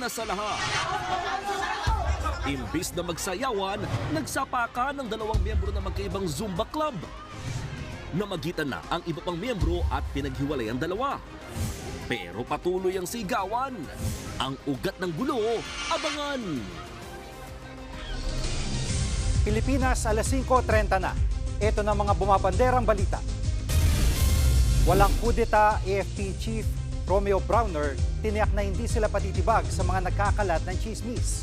una sa lahat. Imbis na magsayawan, nagsapakan ng dalawang miyembro ng magkaibang Zumba Club. Namagitan na ang iba pang miyembro at pinaghiwalay ang dalawa. Pero patuloy ang sigawan. Ang ugat ng gulo, abangan. Pilipinas, alas 5.30 na. Ito na mga bumabanderang balita. Walang kudeta, AFP Chief Romeo Browner tiniyak na hindi sila patitibag sa mga nagkakalat ng chismis.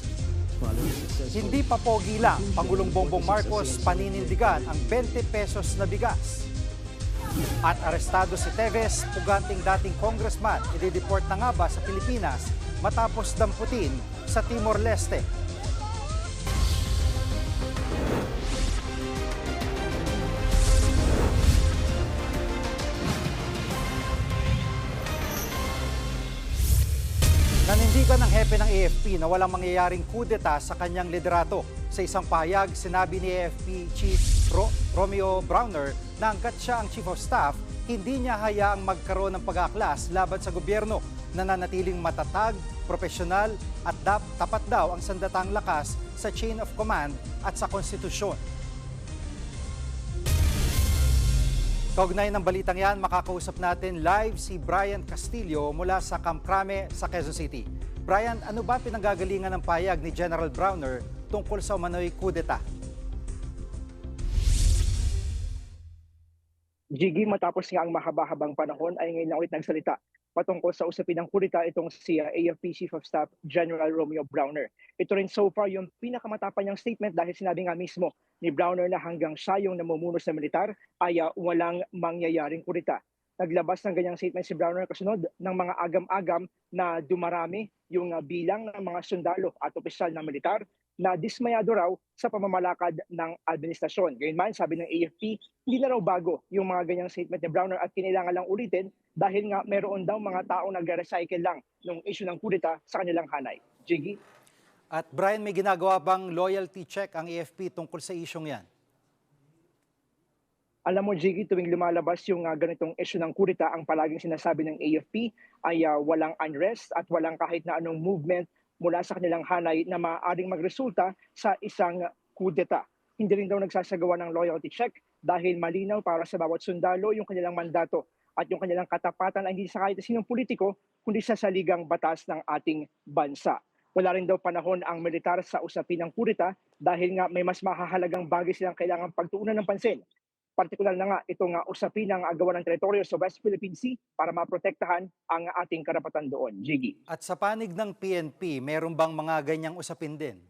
Hindi pa pogi lang, Pangulong Bongbong Marcos paninindigan ang 20 pesos na bigas. At arestado si Teves, puganting dating congressman, i-deport na nga ba sa Pilipinas matapos damputin sa Timor-Leste. Nanindigan ng AFP na walang mangyayaring kudeta sa kanyang liderato. Sa isang pahayag, sinabi ni AFP Chief Ro- Romeo Browner na hanggat siya ang Chief of Staff, hindi niya hayaang magkaroon ng pag-aaklas laban sa gobyerno. Nananatiling matatag, profesional at dap- tapat daw ang sandatang lakas sa chain of command at sa konstitusyon. Kaugnay ng balitang yan, makakausap natin live si Brian Castillo mula sa Kamkrame sa Quezon City. Brian, ano ba pinanggagalingan ng payag ni General Browner tungkol sa umano'y kudeta? Jiggy, matapos nga ang mahaba-habang panahon ay ngayon na ulit nagsalita patungkol sa usapin ng kulita itong si AFP Chief of Staff General Romeo Browner. Ito rin so far yung pinakamatapang niyang statement dahil sinabi nga mismo ni Browner na hanggang siya yung namumuno sa militar ay walang mangyayaring kulita. Naglabas ng ganyang statement si Browner kasunod ng mga agam-agam na dumarami yung uh, bilang ng mga sundalo at opisyal ng militar na dismayado raw sa pamamalakad ng administrasyon. Gayunman, sabi ng AFP, hindi na raw bago yung mga ganyang statement ni Browner at kinailangan lang ulitin dahil nga meron daw mga taong nagre-recycle lang ng issue ng kudita sa kanilang hanay. Jiggy? At Brian, may ginagawa bang loyalty check ang AFP tungkol sa isyong yan? Alam mo, Jiggy, tuwing lumalabas yung uh, ganitong issue ng kudita, ang palaging sinasabi ng AFP ay uh, walang unrest at walang kahit na anong movement mula sa kanilang hanay na maaaring magresulta sa isang kudeta. Hindi rin daw nagsasagawa ng loyalty check dahil malinaw para sa bawat sundalo yung kanilang mandato at yung kanilang katapatan ay hindi sa kahit sinong politiko kundi sa saligang batas ng ating bansa. Wala rin daw panahon ang militar sa usapin ng kudeta dahil nga may mas mahahalagang bagay silang kailangan pagtuunan ng pansin partikular na nga itong uh, usapin ng agawan ng teritoryo sa West Philippine Sea para maprotektahan ang ating karapatan doon. Jiggy. At sa panig ng PNP, meron bang mga ganyang usapin din?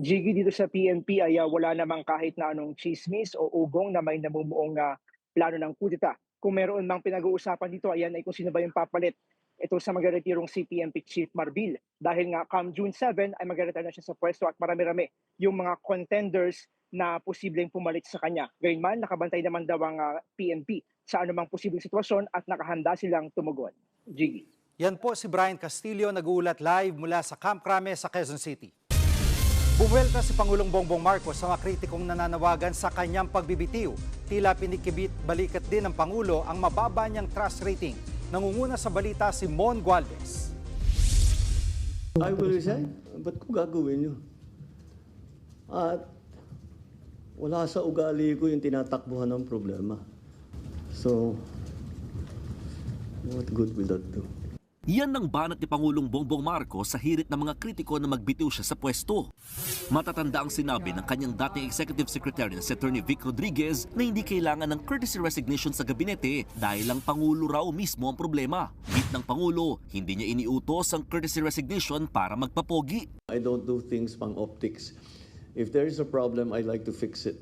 Jiggy dito sa PNP ay uh, wala namang kahit na anong chismis o ugong na may namumuong uh, plano ng kudita. Kung meron mang pinag-uusapan dito, ayan ay kung sino ba yung papalit ito sa magretirong PNP Chief Marbil. Dahil nga come June 7 ay magretire na siya sa pwesto at marami-rami yung mga contenders na posibleng pumalit sa kanya. Gayunman, nakabantay naman daw ang uh, PNP sa anumang posibleng sitwasyon at nakahanda silang tumugon. Jiggy. Yan po si Brian Castillo, nag-uulat live mula sa Camp Crame sa Quezon City. Bumuelta si Pangulong Bongbong Marcos sa mga kritikong nananawagan sa kanyang pagbibitiw. Tila pinikibit balikat din ng Pangulo ang mababa niyang trust rating. Nangunguna sa balita si Mon Gualvez. I will resign. Ba't ko gagawin yun? At wala sa ugali ko yung tinatakbuhan ng problema. So, what good will that do? Yan ang banat ni Pangulong Bongbong Marcos sa hirit ng mga kritiko na magbitiw siya sa pwesto. Matatanda ang sinabi ng kanyang dating Executive Secretary na si Attorney Vic Rodriguez na hindi kailangan ng courtesy resignation sa gabinete dahil ang Pangulo raw mismo ang problema. Hit ng Pangulo, hindi niya iniutos ang courtesy resignation para magpapogi. I don't do things pang optics. If there is a problem, I like to fix it.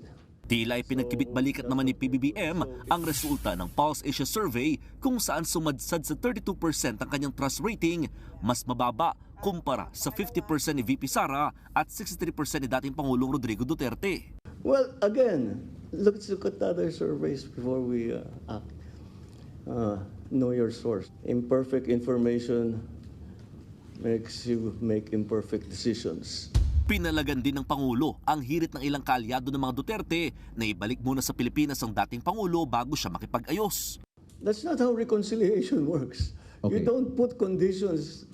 Tila ay pinagkibit-balikat naman ni PBBM ang resulta ng Pulse Asia Survey kung saan sumadsad sa 32% ang kanyang trust rating, mas mababa kumpara sa 50% ni VP Sara at 63% ni dating Pangulong Rodrigo Duterte. Well, again, let's look at other surveys before we uh, act. Uh, know your source. Imperfect information makes you make imperfect decisions. Pinalagan din ng Pangulo ang hirit ng ilang kaalyado ng mga Duterte na ibalik muna sa Pilipinas ang dating Pangulo bago siya makipag-ayos. That's not how reconciliation works. You Okay. don't put conditions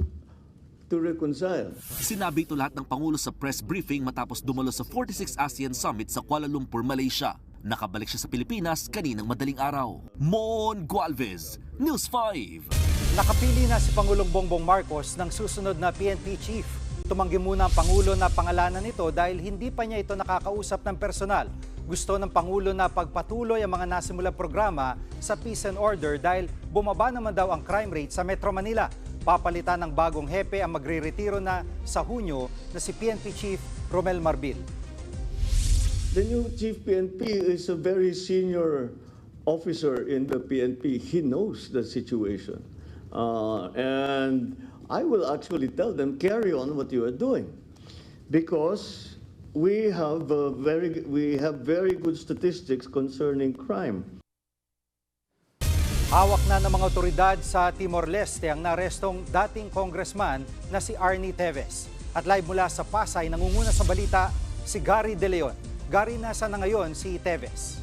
to reconcile. Sinabi ito lahat ng Pangulo sa press briefing matapos dumalo sa 46 ASEAN Summit sa Kuala Lumpur, Malaysia. Nakabalik siya sa Pilipinas kaninang madaling araw. Mon Gualvez, News 5. Nakapili na si Pangulong Bongbong Marcos ng susunod na PNP chief. Tumanggi muna ang Pangulo na pangalanan nito dahil hindi pa niya ito nakakausap ng personal. Gusto ng Pangulo na pagpatuloy ang mga nasimulang programa sa peace and order dahil bumaba naman daw ang crime rate sa Metro Manila. Papalitan ng bagong hepe ang magre-retiro na sa Hunyo na si PNP Chief Romel Marbil. The new chief PNP is a very senior officer in the PNP. He knows the situation. Uh, and I will actually tell them, carry on what you are doing. Because we have, uh, very, we have very good statistics concerning crime. Hawak na ng mga otoridad sa Timor-Leste ang narestong dating congressman na si Arnie Teves. At live mula sa Pasay, nangunguna sa balita si Gary De Leon. Gary, nasa na ngayon si Teves?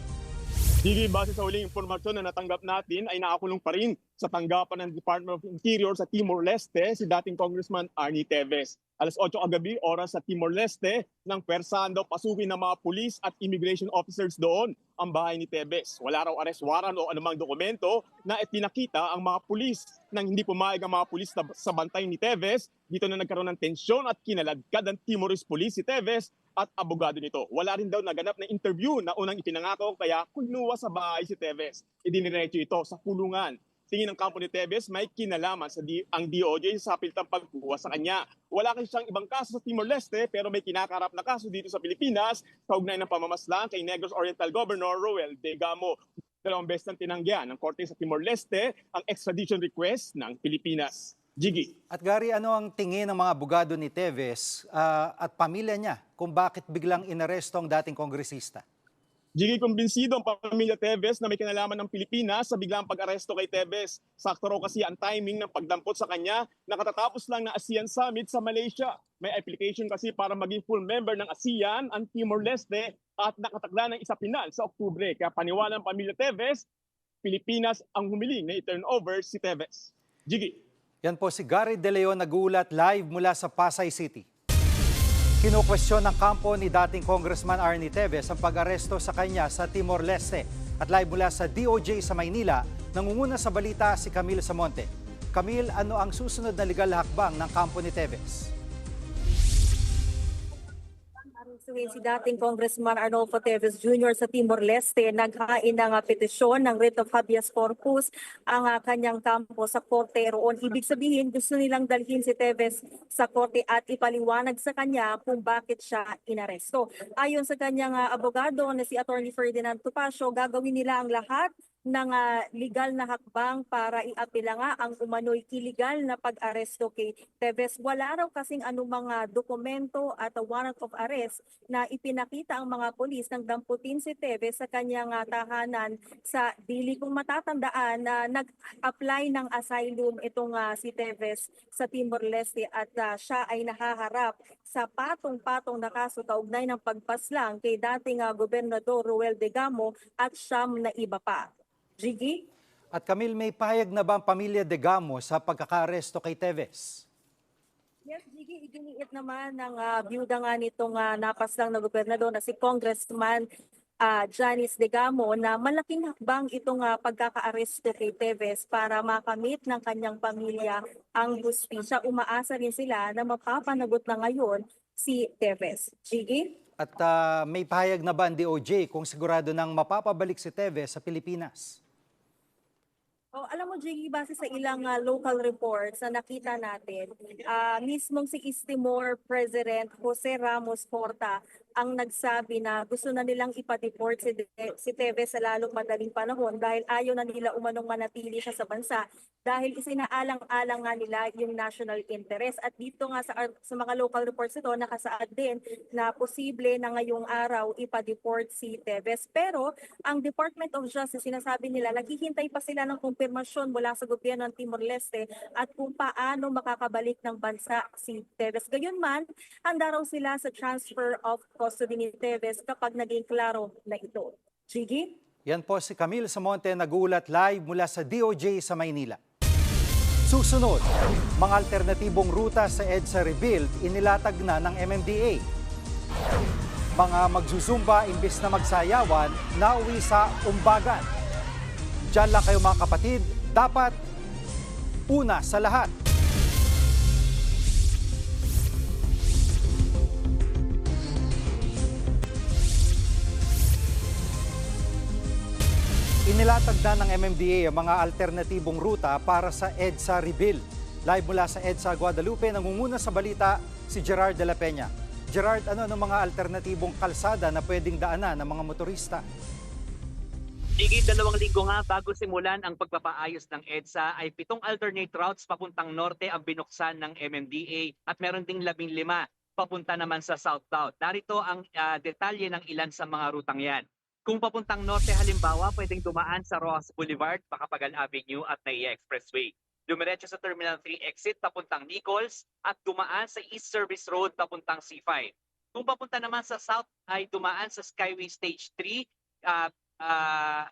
Hindi base sa huling impormasyon na natanggap natin ay nakakulong pa rin sa tanggapan ng Department of Interior sa Timor-Leste si dating Congressman Arnie Teves. Alas 8 kagabi, oras sa Timor-Leste, nang persahan daw pasukin ng mga pulis at immigration officers doon ang bahay ni Teves. Wala raw arrest warrant o anumang dokumento na ipinakita ang mga pulis. Nang hindi pumayag ang mga pulis sa bantay ni Teves, dito na nagkaroon ng tensyon at kinaladkad ang Timorese police si Teves at abogado nito. Wala rin daw naganap na interview na unang ipinangako kaya kumuha sa bahay si Teves. Idiniretso ito sa kulungan. Tingin ng kampo ni Teves may kinalaman sa di, ang DOJ sa piltang pagkuha sa kanya. Wala kasi siyang ibang kaso sa Timor-Leste pero may kinakarap na kaso dito sa Pilipinas kaugnay ng pamamaslang kay Negros Oriental Governor Roel De Gamo. Dalawang beses nang tinanggihan ng korte sa Timor-Leste ang extradition request ng Pilipinas. Jiggy. At Gary, ano ang tingin ng mga abogado ni Teves ah, at pamilya niya kung bakit biglang inaresto ang dating kongresista? Jiggy kumbinsido ang pamilya Teves na may kinalaman ng Pilipinas sa biglang pag-aresto kay Teves. Sakto raw kasi ang timing ng pagdampot sa kanya nakatatapos lang ng ASEAN Summit sa Malaysia. May application kasi para maging full member ng ASEAN ang Timor-Leste at nakatakda ng isa pinal sa Oktubre. Kaya paniwala ng pamilya Teves, Pilipinas ang humiling na i-turn over si Teves. Jiggy. Yan po si Gary De Leon nagulat live mula sa Pasay City. Kinukwestiyon ng kampo ni dating Congressman Arnie Teves ang pag-aresto sa kanya sa Timor-Leste. At live mula sa DOJ sa Maynila, nangunguna sa balita si Camille Samonte. Camille, ano ang susunod na legal hakbang ng kampo ni Teves? Arusuin si dating Congressman Arnolfo Teves Jr. sa Timor-Leste naghain ng petisyon ng writ of habeas corpus ang ah, kanyang kampo sa korte roon. Ibig sabihin gusto nilang dalhin si Teves sa korte at ipaliwanag sa kanya kung bakit siya inaresto. Ayon sa kanyang ah, abogado na si Attorney Ferdinand Tupacio, gagawin nila ang lahat ng ah, legal na hakbang para iapila nga ang umano'y illegal na pag-aresto kay Teves. Wala raw kasing anumang ah, dokumento at a warrant of arrest na ipinakita ang mga polis nang damputin si Teves sa kanyang ah, tahanan sa dili kung matatandaan na nag-apply ng asylum itong ah, si Teves sa Timor-Leste at ah, siya ay nahaharap sa patong-patong na kaso kaugnay ng pagpaslang kay dating ah, Gobernador Ruel De Gamo at siyam na iba pa. Jiggy? At Camille, may pahayag na ba ang pamilya De Gamo sa pagkakaresto kay Teves? Yes, Jiggy, iginiit naman ng uh, byuda nga nitong uh, napaslang na gobernador na si Congressman ah, Janice De Gamo na malaking hakbang itong ah, pagkakaaresto kay Teves para makamit ng kanyang pamilya ang hustisya. Umaasa rin sila na mapapanagot na ngayon si Teves. Jiggy? At ah, may pahayag na ba ang DOJ kung sigurado nang mapapabalik si Teves sa Pilipinas? Oh, alam mo, Jiggy, base sa ilang ah, local reports na nakita natin, ah, mismong si East Timor President Jose Ramos Porta ang nagsabi na gusto na nilang ipa-deport si, De- si Teves sa lalong madaling panahon dahil ayaw na nila umanong manatili siya sa bansa dahil isinaalang-alang nga nila yung national interest. At dito nga sa, sa mga local reports ito, nakasaad din na posible na ngayong araw ipa-deport si Teves. Pero ang Department of Justice, sinasabi nila, naghihintay pa sila ng kumpirmasyon mula sa gobyerno ng Timor-Leste at kung paano makakabalik ng bansa si Teves. Gayunman, handa raw sila sa transfer of custody ni kapag naging klaro na ito. Gigi? Yan po si Camille Samonte nagulat live mula sa DOJ sa Maynila. Susunod, mga alternatibong ruta sa EDSA Rebuild inilatag na ng MMDA. Mga magzuzumba imbis na magsayawan, nauwi sa umbagan. Diyan lang kayo mga kapatid, dapat una sa lahat. Inilatag na ng MMDA ang mga alternatibong ruta para sa EDSA Rebuild. Live mula sa EDSA Guadalupe, nangunguna sa balita si Gerard de la Peña. Gerard, ano ang mga alternatibong kalsada na pwedeng daanan ng mga motorista? Higit dalawang linggo nga bago simulan ang pagpapaayos ng EDSA ay pitong alternate routes papuntang norte ang binuksan ng MMDA at meron ding labing lima papunta naman sa southbound. Narito ang ah, detalye ng ilan sa mga rutang yan. Kung papuntang norte halimbawa, pwedeng dumaan sa Rojas Boulevard, Macapagal Avenue at Naiya Expressway. Dumiretso sa Terminal 3 exit papuntang Nichols at dumaan sa East Service Road papuntang C5. Kung papunta naman sa south ay dumaan sa Skyway Stage 3 at ah,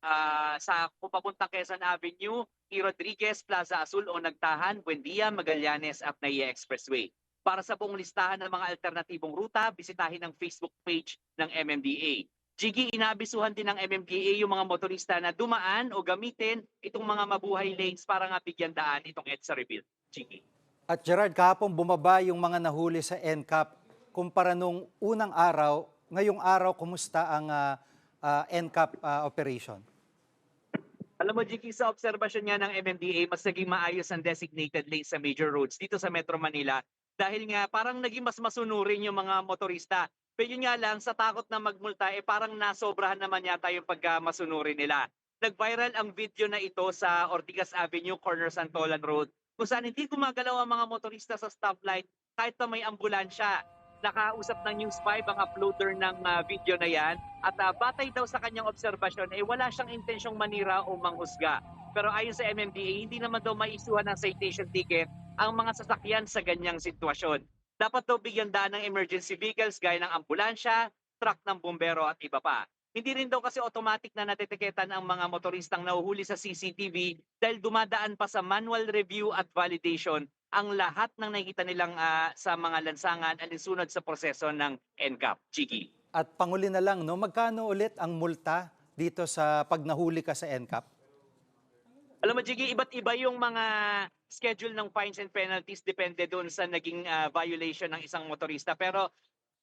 ah, sa kung papuntang Quezon Avenue, E. Rodriguez, Plaza Azul o Nagtahan, Buendia, Magallanes at Naiya Expressway. Para sa buong listahan ng mga alternatibong ruta, bisitahin ang Facebook page ng MMDA. Jiggy, inabisuhan din ng MMDA yung mga motorista na dumaan o gamitin itong mga mabuhay lanes para nga bigyan daan itong EDSA rebuild. Jiggy. At Gerard, kahapon bumaba yung mga nahuli sa NCAP kumpara nung unang araw. Ngayong araw, kumusta ang ah, ah, NCAP ah, operation? Alam mo, Jiki, sa obserbasyon nga ng MMDA, mas naging maayos ang designated lanes sa major roads dito sa Metro Manila dahil nga parang naging mas masunurin yung mga motorista. Pero yun nga lang, sa takot na magmulta, eh parang nasobrahan naman yata yung pagkamasunurin nila. Nag-viral ang video na ito sa Ortigas Avenue, corner Santolan Road, kung saan hindi gumagalaw ang mga motorista sa stoplight kahit pa may ambulansya. Nakausap ng News 5 ang uploader ng ah, video na yan at ah, batay daw sa kanyang obserbasyon, eh wala siyang intensyong manira o manghusga. Pero ayon sa MMDA, hindi naman daw maisuhan ng citation ticket ang mga sasakyan sa ganyang sitwasyon. Dapat daw bigyan daan ng emergency vehicles gaya ng ambulansya, truck ng bumbero at iba pa. Hindi rin daw kasi automatic na natitiketan ang mga motoristang nahuhuli sa CCTV dahil dumadaan pa sa manual review at validation ang lahat ng nakikita nilang ah, sa mga lansangan alinsunod sa proseso ng NCAP. Chiki. At panguli na lang, no, magkano ulit ang multa dito sa pag nahuli ka sa NCAP? Alam mo, Jiggy, iba't iba yung mga schedule ng fines and penalties depende doon sa naging ah, violation ng isang motorista. Pero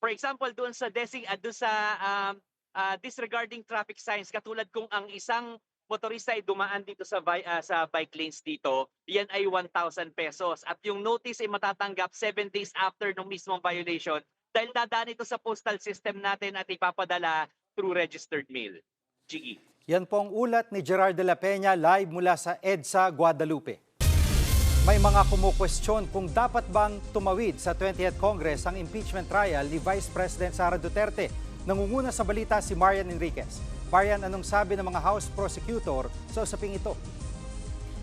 for example, doon sa desing uh, doon sa um, ah, disregarding traffic signs katulad kung ang isang motorista ay dumaan dito sa bi- ah, sa bike lanes dito, yan ay 1,000 pesos. At yung notice ay matatanggap 7 days after ng mismong violation dahil dadaan ito sa postal system natin at ipapadala through registered mail. Jiggy. Yan po ang ulat ni Gerard de la Peña live mula sa EDSA Guadalupe. May mga kumukwestiyon kung dapat bang tumawid sa 20th Congress ang impeachment trial ni Vice President Sara Duterte. Nangunguna sa balita si Marian Enriquez. Marian, anong sabi ng mga House Prosecutor sa usaping ito?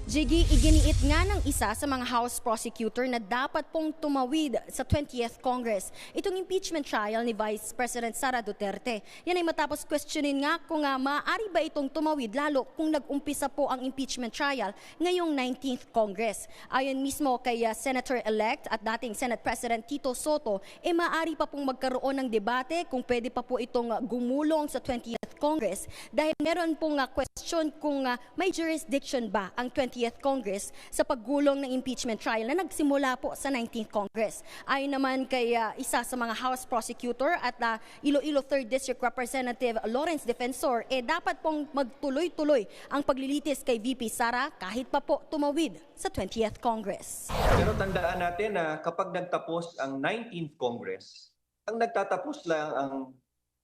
Jiggy, iginiit nga ng isa sa mga House prosecutor na dapat pong tumawid sa 20th Congress itong impeachment trial ni Vice President Sara Duterte. Yan ay matapos questionin nga kung nga maaari ba itong tumawid lalo kung nag-umpisa po ang impeachment trial ngayong 19th Congress. Ayon mismo kay uh, Senator-elect at dating Senate President Tito Soto, e maaari pa pong magkaroon ng debate kung pwede pa po itong uh, gumulong sa 20th Congress dahil meron pong uh, question kung may jurisdiction ba ang 20th Congress sa paggulong ng impeachment trial na nagsimula po sa 19th Congress. Ayon naman kay uh, isa sa mga House prosecutor at uh, Iloilo 3rd District Representative Lawrence Defensor, eh dapat pong magtuloy-tuloy ang paglilitis kay VP Sara kahit pa po tumawid sa 20th Congress. Pero tandaan natin na kapag nagtapos ang 19th Congress, ang nagtatapos lang ang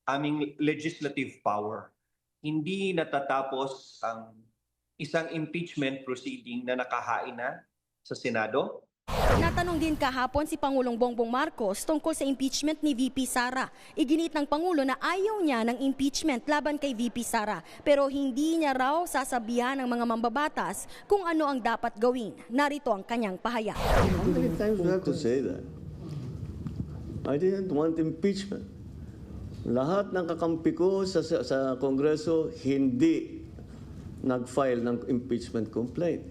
aming legislative power. Hindi natatapos ang isang impeachment proceeding na nakahain na sa Senado. Natanong din kahapon si Pangulong Bongbong Marcos tungkol sa impeachment ni VP Sara. Iginit ng Pangulo na ayaw niya ng impeachment laban kay VP Sara pero hindi niya raw sasabihan ng mga mambabatas kung ano ang dapat gawin. Narito ang kanyang pahayag. How many times do I have to say that? I didn't want impeachment. Lahat ng kakampi ko sa, sa, sa Kongreso hindi nag-file ng impeachment complaint.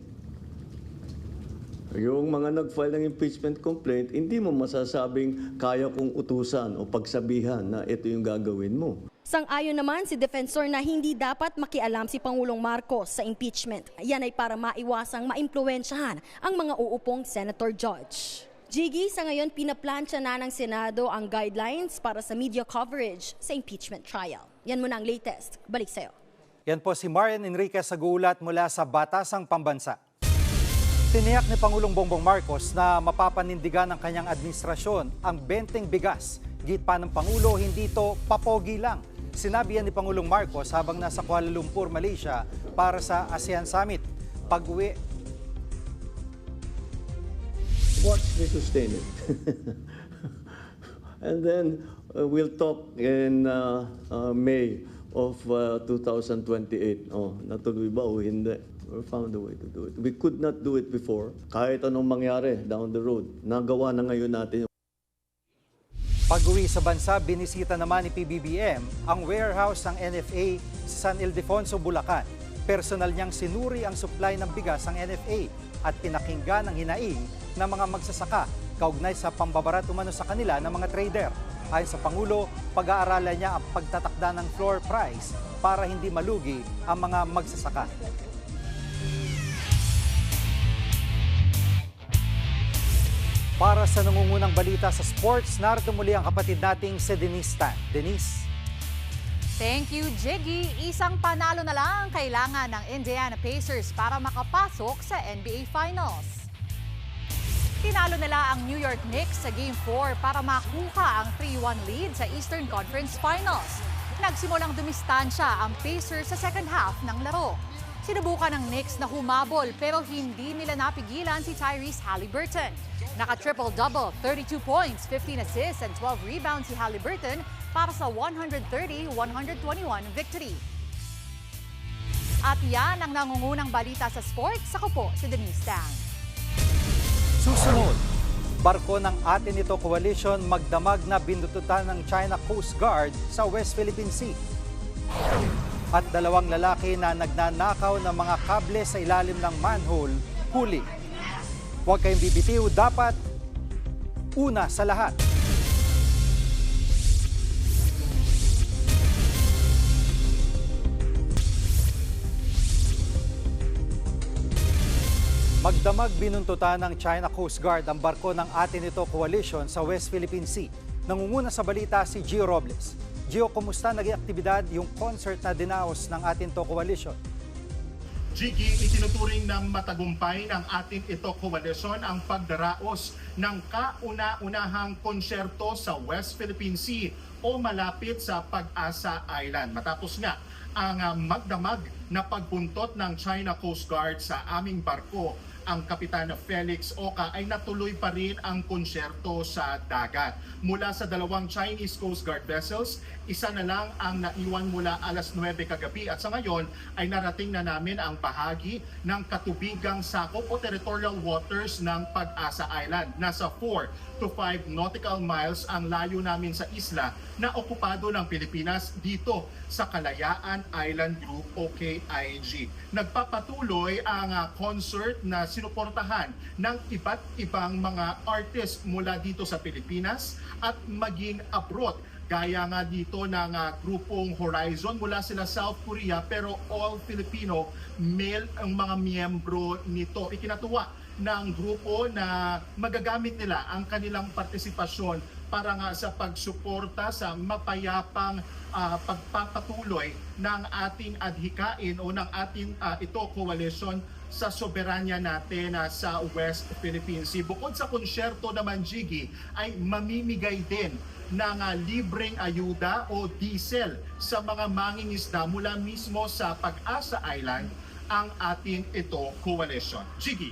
Yung mga nag-file ng impeachment complaint, hindi mo masasabing kaya kong utusan o pagsabihan na ito yung gagawin mo. Sang-ayon naman si defensor na hindi dapat makialam si Pangulong Marcos sa impeachment. Yan ay para maiwasang maimpluwensyahan ang mga uupong senator judge. Jiggy, sa ngayon pinaplansya na ng Senado ang guidelines para sa media coverage sa impeachment trial. Yan muna ang latest. Balik sa'yo. Yan po si Marian Enriquez sa gulat mula sa Batasang Pambansa. Tiniyak ni Pangulong Bongbong Marcos na mapapanindigan ng kanyang administrasyon ang benteng bigas. Git pa ng Pangulo, hindi ito papogi lang. Sinabi yan ni Pangulong Marcos habang nasa Kuala Lumpur, Malaysia para sa ASEAN Summit. Pag-uwi, Watch me sustain it. and then uh, we'll talk in uh, uh, May of uh, 2028. Oh, natuloy ba o hindi? We found a way to do it. We could not do it before. Kahit anong mangyari down the road, nagawa na ngayon natin Pag-uwi sa bansa, binisita naman ni PBBM ang warehouse ng NFA sa San Ildefonso, Bulacan. Personal niyang sinuri ang supply ng bigas ng NFA at pinakinggan ang hinaing ng mga magsasaka kaugnay sa pambabarat umano sa kanila ng mga trader. Ayon sa Pangulo, pag-aaralan niya ang pagtatakda ng floor price para hindi malugi ang mga magsasaka. Para sa nangungunang balita sa sports, narito muli ang kapatid nating si Denise Tan. Denise? Thank you, Jiggy. Isang panalo na lang ang kailangan ng Indiana Pacers para makapasok sa NBA Finals. Tinalo nila ang New York Knicks sa Game 4 para makuha ang 3-1 lead sa Eastern Conference Finals. Nagsimulang dumistansya ang Pacers sa second half ng laro. Sinubukan ng Knicks na humabol pero hindi nila napigilan si Tyrese Halliburton. Naka-triple-double, 32 points, 15 assists, and 12 rebounds si Halliburton para sa 130-121 victory. At yan ang nangungunang balita sa sports. Ako po si Denise Tang. Susunod, barko ng atin ito coalition magdamag na binututan ng China Coast Guard sa West Philippine Sea. At dalawang lalaki na nagnanakaw ng mga kable sa ilalim ng manhole, huli. Huwag kayong bibitiw, dapat una sa lahat. Magdamag binuntutan ng China Coast Guard ang barko ng atin ito coalition sa West Philippine Sea. Nangunguna sa balita si Gio Robles. Gio, kumusta naging aktibidad yung concert na dinaos ng atin to coalition? Jiggy, itinuturing ng matagumpay ng ating ito coalition ang pagdaraos ng kauna-unahang konsyerto sa West Philippine Sea o malapit sa Pag-asa Island. Matapos nga ang ah, magdamag na pagpuntot ng China Coast Guard sa aming barko, ang Kapitan Felix Oka ay natuloy pa rin ang konsyerto sa dagat. Mula sa dalawang Chinese Coast Guard vessels, isa na lang ang naiwan mula alas 9 kagabi at sa ngayon ay narating na namin ang bahagi ng katubigang sakop o territorial waters ng Pag-asa Island. Nasa 4 to 5 nautical miles ang layo namin sa isla na okupado ng Pilipinas dito sa Kalayaan Island Group o KIG. Nagpapatuloy ang ah, concert na sinuportahan ng iba't ibang mga artists mula dito sa Pilipinas at maging abroad Gaya nga dito ng ah, grupong Horizon mula sila South Korea pero all Filipino male ang mga miyembro nito. Ikinatuwa ng grupo na magagamit nila ang kanilang partisipasyon para nga sa pagsuporta sa mapayapang ah, pagpapatuloy ng ating adhikain o ng ating ah, ito coalition sa soberanya natin ah, sa West Philippine Sea. Bukod sa konsyerto naman, Jiggy, ay mamimigay din ng ah, libreng ayuda o diesel sa mga mangingisda mula mismo sa Pag-asa Island ang ating ito coalition. Jiggy.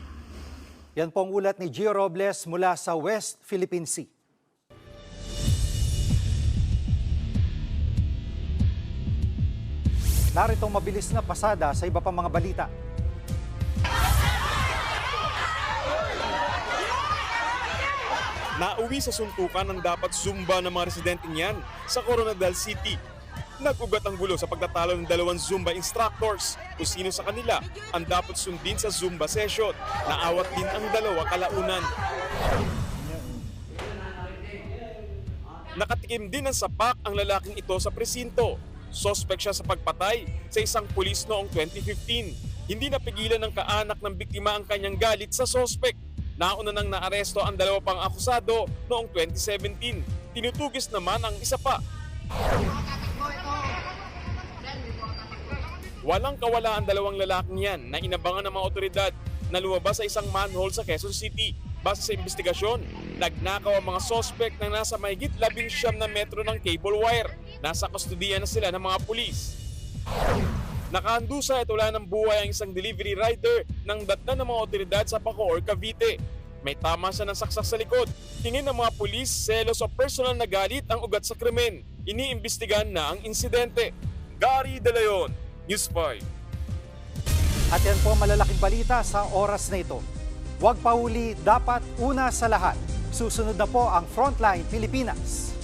Yan po ang ulat ni Gio Robles mula sa West Philippine Sea. Narito mabilis na pasada sa iba pang mga balita. Nauwi sa suntukan ang dapat zumba ng mga residente niyan sa Coronadal City. Nag-ugat ang gulo sa pagtatalo ng dalawang Zumba instructors kung sino sa kanila ang dapat sundin sa Zumba session. Naawat din ang dalawa kalaunan. Nakatikim din ng sapak ang lalaking ito sa presinto. Sospek siya sa pagpatay sa isang pulis noong 2015. Hindi napigilan ng kaanak ng biktima ang kanyang galit sa sospek. Nauna nang naaresto ang dalawa pang akusado noong 2017. Tinutugis naman ang isa pa. Walang kawala ang dalawang lalaking yan na inabangan ng mga otoridad na lumabas sa isang manhole sa Quezon City. Base sa investigasyon, nagnakaw ang mga sospek na nasa mahigit labing siyam na metro ng cable wire. Nasa kustodiya na sila ng mga pulis. Nakahandusa at wala ng buhay ang isang delivery rider ng datna ng mga otoridad sa Bacoor, Cavite. May tama siya ng saksak sa likod. Tingin ng mga pulis, selos o personal na galit ang ugat sa krimen. Iniimbestigahan na ang insidente. Gary De Leon, News 5. At yan po malalaking balita sa oras na ito. Huwag pahuli, dapat una sa lahat. Susunod na po ang Frontline Pilipinas.